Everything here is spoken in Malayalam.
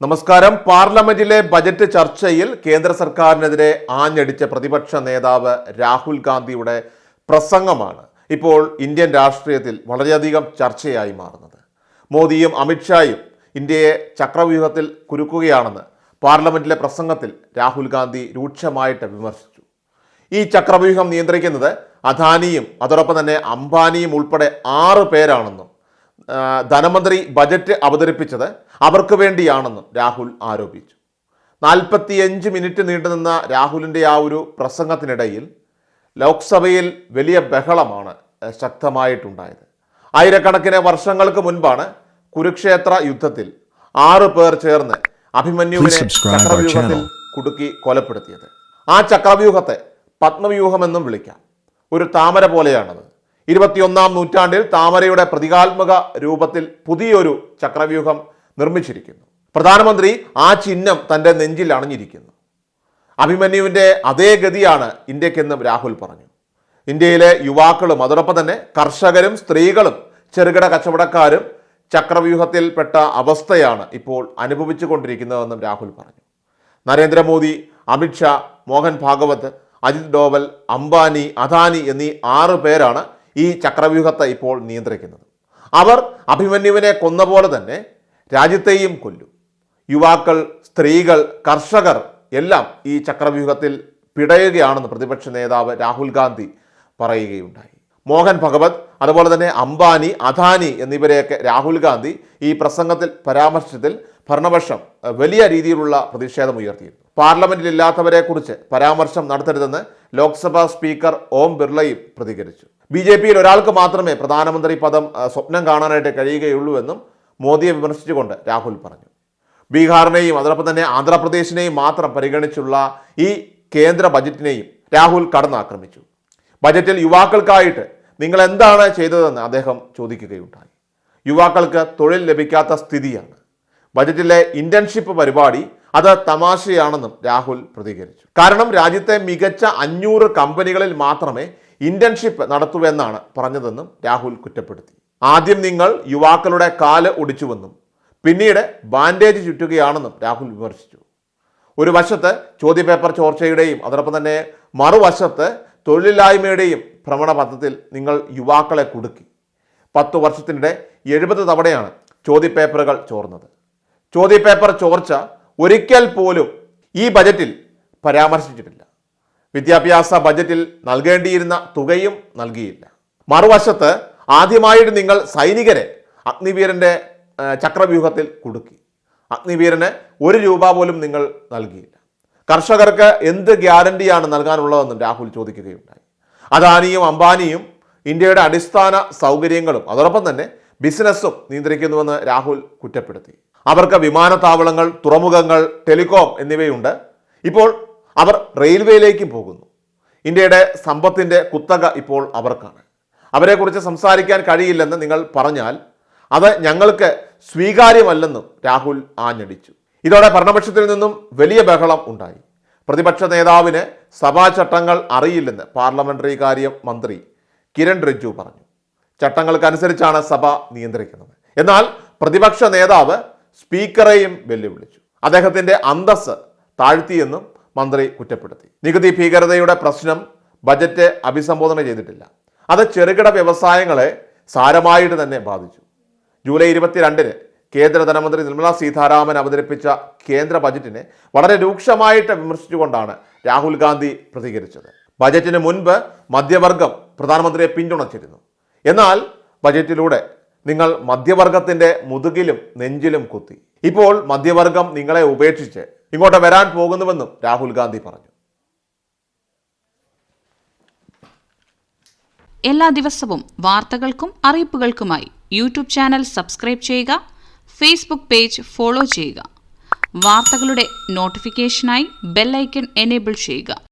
നമസ്കാരം. പാർലമെന്റിലെ ബജറ്റ് ചർച്ചയിൽ കേന്ദ്ര സർക്കാരിനെതിരെ ആഞ്ഞടിച്ച പ്രതിപക്ഷ നേതാവ് രാഹുൽ ഗാന്ധിയുടെ പ്രസംഗമാണ് ഇപ്പോൾ ഇന്ത്യൻ രാഷ്ട്രീയത്തിൽ വളരെയധികം ചർച്ചയായി മാറുന്നത്. മോദിയും അമിത്ഷായും ഇന്ത്യയെ ചക്രവ്യൂഹത്തിൽ കുരുക്കുകയാണെന്ന് പാർലമെന്റിലെ പ്രസംഗത്തിൽ രാഹുൽ ഗാന്ധി രൂക്ഷമായിട്ട് വിമർശിച്ചു. ഈ ചക്രവ്യൂഹം നിയന്ത്രിക്കുന്നത് അദാനിയും അതോടൊപ്പം തന്നെ അംബാനിയും ഉൾപ്പെടെ ആറ് പേരാണെന്നും ധനമന്ത്രി ബജറ്റ് അവതരിപ്പിച്ചത് അവർക്ക് വേണ്ടിയാണെന്നും രാഹുൽ ആരോപിച്ചു. നാൽപ്പത്തിയഞ്ച് മിനിറ്റ് നീണ്ടുനിന്ന രാഹുലിന്റെ ആ ഒരു പ്രസംഗത്തിനിടയിൽ ലോക്സഭയിൽ വലിയ ബഹളമാണ് ശക്തമായിട്ടുണ്ടായത്. ആയിരക്കണക്കിന് വർഷങ്ങൾക്ക് മുൻപാണ് കുരുക്ഷേത്ര യുദ്ധത്തിൽ ആറ് പേർ ചേർന്ന് അഭിമന്യുവിനെ ചക്രവ്യൂഹത്തിൽ. കുടുക്കി കൊലപ്പെടുത്തിയത്. ആ ചക്രവ്യൂഹത്തെ പത്മവ്യൂഹമെന്നും വിളിക്കാം. ഒരു താമര പോലെയാണത്. ഇരുപത്തിയൊന്നാം നൂറ്റാണ്ടിൽ താമരയുടെ പ്രതീകാത്മക രൂപത്തിൽ പുതിയൊരു ചക്രവ്യൂഹം നിർമ്മിച്ചിരിക്കുന്നു. പ്രധാനമന്ത്രി ആ ചിഹ്നം തന്റെ നെഞ്ചിൽ അണിഞ്ഞിരിക്കുന്നു. അഭിമന്യുവിന്റെ അതേ ഗതിയാണ് ഇന്ത്യക്കെന്നും രാഹുൽ പറഞ്ഞു. ഇന്ത്യയിലെ യുവാക്കളും അതോടൊപ്പം തന്നെ കർഷകരും സ്ത്രീകളും ചെറുകിട കച്ചവടക്കാരും ചക്രവ്യൂഹത്തിൽപ്പെട്ട അവസ്ഥയാണ് ഇപ്പോൾ അനുഭവിച്ചു കൊണ്ടിരിക്കുന്നതെന്നും രാഹുൽ പറഞ്ഞു. നരേന്ദ്രമോദി അമിത്ഷാ മോഹൻ ഭാഗവത് അജിത് ഡോവൽ അംബാനി അദാനി എന്നീ ആറ് പേരാണ് ഈ ചക്രവ്യൂഹത്തെ ഇപ്പോൾ നിയന്ത്രിക്കുന്നത്. അവർ അഭിമന്യുവിനെ കൊന്ന പോലെ തന്നെ രാജ്യത്തെയും കൊല്ലും. യുവാക്കൾ സ്ത്രീകൾ കർഷകർ എല്ലാം ഈ ചക്രവ്യൂഹത്തിൽ പിടയുകയാണെന്ന് പ്രതിപക്ഷ നേതാവ് രാഹുൽ ഗാന്ധി പറയുകയുണ്ടായി. മോഹൻ ഭഗവത് അതുപോലെ തന്നെ അംബാനി അദാനി എന്നിവരെയൊക്കെ രാഹുൽ ഗാന്ധി ഈ പ്രസംഗത്തിൽ പരാമർശത്തിൽ ഭരണപക്ഷം വലിയ രീതിയിലുള്ള പ്രതിഷേധം ഉയർത്തിയിരുന്നു. പാർലമെന്റിൽ ഇല്ലാത്തവരെക്കുറിച്ച് പരാമർശം നടത്തരുതെന്ന് ലോക്സഭാ സ്പീക്കർ ഓം ബിർളയും പ്രതികരിച്ചു. ബി ജെ പിയിൽ ഒരാൾക്ക് മാത്രമേ പ്രധാനമന്ത്രി പദം സ്വപ്നം കാണാനായിട്ട് കഴിയുകയുള്ളൂ എന്നും മോദിയെ വിമർശിച്ചുകൊണ്ട് രാഹുൽ പറഞ്ഞു. ബീഹാറിനെയും അതോടൊപ്പം തന്നെ ആന്ധ്രാപ്രദേശിനെയും മാത്രം പരിഗണിച്ചുള്ള ഈ കേന്ദ്ര ബജറ്റിനെയും രാഹുൽ കടന്നാക്രമിച്ചു. ബജറ്റിൽ യുവാക്കൾക്കായിട്ട് നിങ്ങൾ എന്താണ് ചെയ്തതെന്ന് അദ്ദേഹം ചോദിക്കുകയുണ്ടായി. യുവാക്കൾക്ക് തൊഴിൽ ലഭിക്കാത്ത സ്ഥിതിയാണ്. ബജറ്റിലെ ഇന്റേൺഷിപ്പ് പരിപാടി അത് തമാശയാണെന്നും രാഹുൽ പ്രതികരിച്ചു. കാരണം രാജ്യത്തെ മികച്ച അഞ്ഞൂറ് കമ്പനികളിൽ മാത്രമേ ഇന്റേൺഷിപ്പ് നടത്തുവെന്നാണ് പറഞ്ഞതെന്നും രാഹുൽ കുറ്റപ്പെടുത്തി. ആദ്യം നിങ്ങൾ യുവാക്കളുടെ കാൽ ഒടിച്ചുവെന്നും പിന്നീട് ബാൻഡേജ് ചുറ്റുകയാണെന്നും രാഹുൽ വിമർശിച്ചു. ഒരു വശത്ത് ചോദ്യപേപ്പർ ചോർച്ചയുടെയും അതോടൊപ്പം തന്നെ മറുവശത്ത് തൊഴിലില്ലായ്മയുടെയും ഭ്രമണപഥത്തിൽ നിങ്ങൾ യുവാക്കളെ കുടുക്കി. പത്ത് വർഷത്തിനിടെ എഴുപത് തവണയാണ് ചോദ്യപേപ്പറുകൾ ചോർന്നത്. ചോദ്യപേപ്പർ ചോർച്ച ഒരിക്കൽ പോലും ഈ ബജറ്റിൽ പരാമർശിച്ചിട്ടില്ല. വിദ്യാഭ്യാസ ബജറ്റിൽ നൽകേണ്ടിയിരുന്ന തുകയും നൽകിയില്ല. മറുവശത്ത് ആദ്യമായിട്ട് നിങ്ങൾ സൈനികരെ അഗ്നിവീരന്റെ ചക്രവ്യൂഹത്തിൽ കുടുക്കി. അഗ്നിവീരന് ഒരു രൂപ പോലും നിങ്ങൾ നൽകിയില്ല. കർഷകർക്ക് എന്ത് ഗ്യാരണ്ടിയാണ് നൽകാനുള്ളതെന്നും രാഹുൽ ചോദിക്കുകയുണ്ടായി. അദാനിയും അംബാനിയും ഇന്ത്യയുടെ അടിസ്ഥാന സൗകര്യങ്ങളും അതോടൊപ്പം തന്നെ ബിസിനസ്സും നിയന്ത്രിക്കുന്നുവെന്ന് രാഹുൽ കുറ്റപ്പെടുത്തി. അവർക്ക് വിമാനത്താവളങ്ങൾ തുറമുഖങ്ങൾ ടെലികോം എന്നിവയുണ്ട്. ഇപ്പോൾ അവർ റെയിൽവേയിലേക്ക് പോകുന്നു. ഇന്ത്യയുടെ സമ്പത്തിന്റെ കുത്തക ഇപ്പോൾ അവർക്കാണ്. അവരെക്കുറിച്ച് സംസാരിക്കാൻ കഴിയില്ലെന്ന് നിങ്ങൾ പറഞ്ഞാൽ അത് ഞങ്ങൾക്ക് സ്വീകാര്യമല്ലെന്നും രാഹുൽ ആഞ്ഞടിച്ചു. ഇതോടെ ഭരണപക്ഷത്തിൽ നിന്നും വലിയ ബഹളം ഉണ്ടായി. പ്രതിപക്ഷ നേതാവിന് സഭാ ചട്ടങ്ങൾ അറിയില്ലെന്ന് പാർലമെന്ററി കാര്യം മന്ത്രി കിരൺ റിജ്ജു പറഞ്ഞു. ചട്ടങ്ങൾക്കനുസരിച്ചാണ് സഭ നിയന്ത്രിക്കുന്നത്. എന്നാൽ പ്രതിപക്ഷ നേതാവ് സ്പീക്കറെയും വെല്ലുവിളിച്ചു. അദ്ദേഹത്തിന്റെ അന്തസ് താഴ്ത്തിയെന്നും മന്ത്രി കുറ്റപ്പെടുത്തി. നികുതി ഭീകരതയുടെ പ്രശ്നം ബജറ്റ് അഭിസംബോധന ചെയ്തിട്ടില്ല. അത് ചെറുകിട വ്യവസായങ്ങളെ സാരമായിട്ട് തന്നെ ബാധിച്ചു. ജൂലൈ ഇരുപത്തിരണ്ടിന് കേന്ദ്ര ധനമന്ത്രി നിർമ്മലാ സീതാരാമൻ അവതരിപ്പിച്ച കേന്ദ്ര ബജറ്റിനെ വളരെ രൂക്ഷമായിട്ട് വിമർശിച്ചുകൊണ്ടാണ് രാഹുൽ ഗാന്ധി പ്രതികരിച്ചത്. ബജറ്റിന് മുൻപ് മധ്യവർഗം പ്രധാനമന്ത്രിയെ പിന്തുണച്ചിരുന്നു. എന്നാൽ ബജറ്റിലൂടെ നിങ്ങൾ മധ്യവർഗത്തിന്റെ മുതുകിലും നെഞ്ചിലും കുത്തി. ഇപ്പോൾ മധ്യവർഗം നിങ്ങളെ ഉപേക്ഷിച്ച് ഇങ്ങോട്ട് വരാൻ പോകുന്നുവെന്നും രാഹുൽ ഗാന്ധി പറഞ്ഞു. എല്ലാ ദിവസവും വാർത്തകൾക്കും അറിയിപ്പുകൾക്കുമായി യൂട്യൂബ് ചാനൽ സബ്സ്ക്രൈബ് ചെയ്യുക ഫേസ്ബുക്ക് പേജ് ഫോളോ ചെയ്യുക. വാർത്തകളുടെ നോട്ടിഫിക്കേഷനായി ബെല്ലൈക്കൺ എനേബിൾ ചെയ്യുക.